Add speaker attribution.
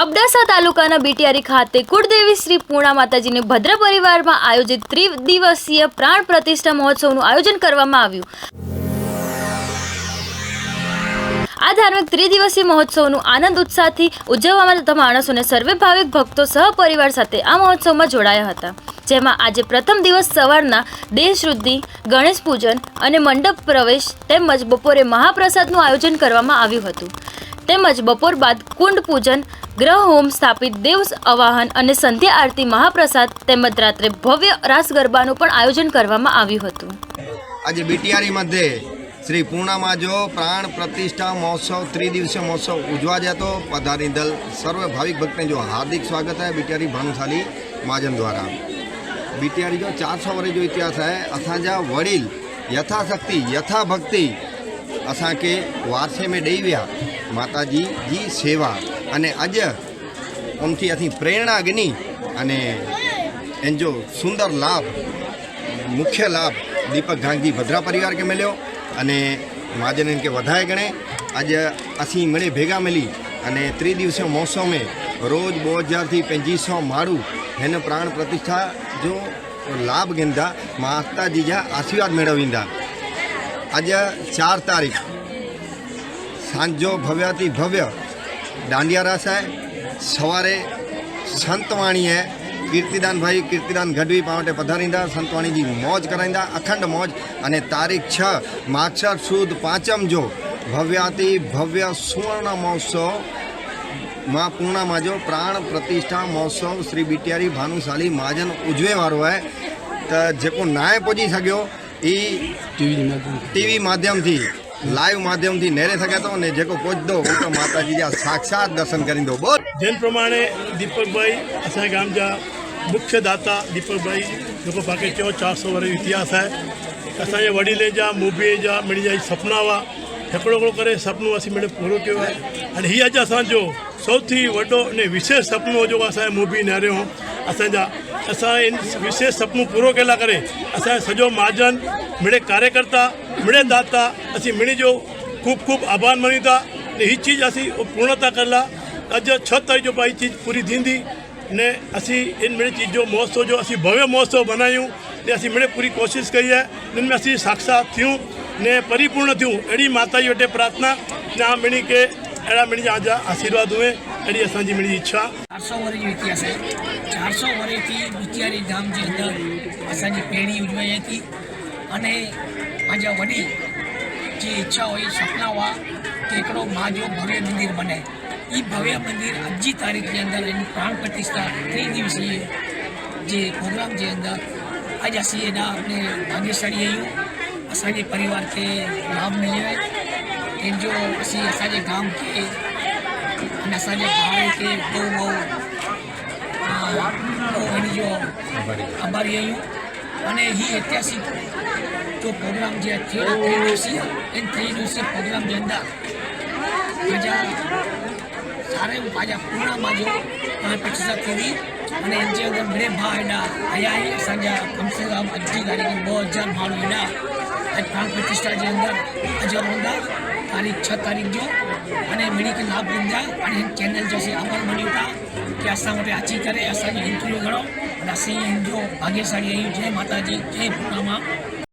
Speaker 1: અબડાસા તાલુકાના બીટીઆરી ખાતે કુળદેવી શ્રી પૂર્ણા માતાજીને ભદ્ર પરિવારમાં આયોજિત ત્રિદિવસીય પ્રાણ પ્રતિષ્ઠા મહોત્સવનું આયોજન કરવામાં આવ્યું. આ ધાર્મિક ત્રિદિવસીય મહોત્સવનું આનંદ ઉત્સાહથી ઉજવવામાં થતા માણસોને સર્વે ભાવિક ભક્તો સહપરિવાર સાથે આ મહોત્સવમાં જોડાયા હતા. જેમાં આજે પ્રથમ દિવસ સવારના દેહશુદ્ધિ ગણેશ પૂજન અને મંડપ પ્રવેશ તેમજ બપોરે મહાપ્રસાદનું આયોજન કરવામાં આવ્યું હતું. તેમજ બપોર બાદ કુંડ પૂજન, ગ્રહ હોમ સ્થાપિત દેવ અવાહન અને સંધ્યા આરતી, મહાપ્રસાદ તેમજ રાત્રે ભવ્ય રાસ ગરબાનું પણ આયોજન કરવામાં આવ્યું હતું.
Speaker 2: આજે બીટીઆરી મધ્યે श्री पूर्णा जो प्राण प्रतिष्ठा महोत्सव त्रिदिवसीय महोत्सव उजवा जातो पधारी दल सर्व भाविक भक्त जो हार्दिक स्वागत है बीटीआरी भानुशाली महाजन द्वारा बीटीआरी जो चार सौ वर्ष जो इतिहास है असांजा वडील यथाशक्ति यथा भक्ति असांखे वारसे में ॾेई विया माताजी जी सेवा અને આજે ઉનથી અથી પ્રેરણા ગણી અને એનો સુંદર લાભ મુખ્ય લાભ દીપક ગાંધી ભદ્રા પરિવાર કે મળ્યો અને મહાજન કે વધારે ગણે આજે અસી મળી ભેગા મળી અને ત્રિદિવસીય મહોત્સવ રોજ બહુ હજારથી પંચીસો માળું એને પ્રાણ પ્રતિષ્ઠા જો લાભ ગેંદા માતાજી જા આશીર્વાદ મેળવીંદા. આજે ચાર તારીખ સાંજો ભવ્યથી ભવ્ય દાંડિયા રાસ સવારે સંતવાણી કીર્તિદાનભાઈ કીર્તિદાન ગઢવી માટે પધારીંદા સંતવાણીજી મોજ કરાઈંદા અખંડ મોજ. અને તારીખ છ માક્ષર સુદ પાંચમ જો ભવ્યાતિ ભવ્ય સુવર્ણ મહોત્સવમાં પૂર્ણા માજો પ્રાણ પ્રતિષ્ઠા મહોત્સવ શ્રી બિટિયારી ભાનુશાલી મહાજન ઉજવેવાળો હે. તો જેકો નાય પહોંચી શક્યો એ ટીવી માધ્યમથી. લાઈવ માધ્યમથી નેરે શકે તો ને જેકો પહોંચદો તો માતાજી સાક્ષાત દર્શન કરી દો. બોલ.
Speaker 3: જેમ પ્રમાણે દીપકભાઈ અસાંય ગામ જા मुख्य दाता दीपक भाई जेको मूंखे चयो चारि सौ वारे जो इतिहास आहे असांजे वडीले जा मूबीअ जा मिणी जा सपना हुआ हिकिड़ो हिकिड़ो करे सुपिनो असीं मिड़ई पूरो कयो आहे अने हीअ अॼु असांजो સૌથી વડો અને વિશેષ સપનું જેકો असांजे મૂવી न्यारियो असांजा असां इन विशेष सपનું पूरो कयल करे असांजो सॼो महाजन मिड़े कार्यकर्ता मिड़े दाता असीं मिणी जो ખૂબ ખૂબ આભાર માની હતા અને એ ચીજ અસી પૂર્ણતા કરેલા આજે छह तारीख़ जो આ ચીજ પૂરી થીંદી ਨੇ ਅਸੀਂ ਇਨ ਮਿਹਣੇ ਚੀਜ਼ੋ ਮહોਤਸਵ ਜੋ ਅਸੀਂ ਭਵਯ ਮહોਤਸਵ બનાવ્યું તે ਅਸੀਂ મિણે પૂરી કોશિશ કરીએ નિમ્ન ਅਸੀਂ સાક્ષાત થયું ને પરિપૂર્ણ થયું એડી માતાજી વટે પ્રાર્થના ને આ મિણી કે એડા મિણી આજ આશીર્વાદ હોય એડી અસાંજી મિણી ઈચ્છા
Speaker 4: ચારસો વર્ષ જી ઇતિહાસ છે ચારસો વર્ષથી બુચિયારી ધામજી અંદર અસાંજી પેઢી ઉજવાઈ હતી અને આજે વડી જે ઈચ્છા હોય, સપના હોય, કે એકડો મહાજો ભવ્ય મંદિર બને. એ ભવ્ય મંદિર અજી તારીખની અંદર એની પ્રાણ પ્રતિષ્ઠા ત્રણ દિવસીય જે પ્રોગ્રામ જે અંદર आज ऐसी है ना अपने भाग्यशाली है असाजे परिवार के लाभ मिले हैं जो असी असाजे गांव के असाजे भाई के दो वो तो એની જો આભારી આવ્યું અને એ ઐતિહાસિક જો પ્રોગ્રામ જે થયો ત્રિદિવસીય એ ત્રિદિવસીય પ્રોગ્રામ જે અંદર પ્રજા सारे उपाजा पूर्ण बाजो पिछड़ा कीवी અને એની અંદર બે ભાઈ ના, અહીંયા સંજા કમસે કમ અઢી તારીખે બહુ હજાર ભાડું એના. આજ પ્રાણ પ્રતિષ્ઠા જે અંદર હજાર હોંડા તારીખ છ તારીખ જો. અને મેડિકલ લાભ લીધા અને ચેનલ જોશે આભાર મળ્યું હતા કે આશા માટે આચી કરે આશાની હિન્દુઓ ગણો. અને આશી હિન્દુઓ ભાગ્યશાળી રહ્યું જય માતાજી, જય ભૂટામાં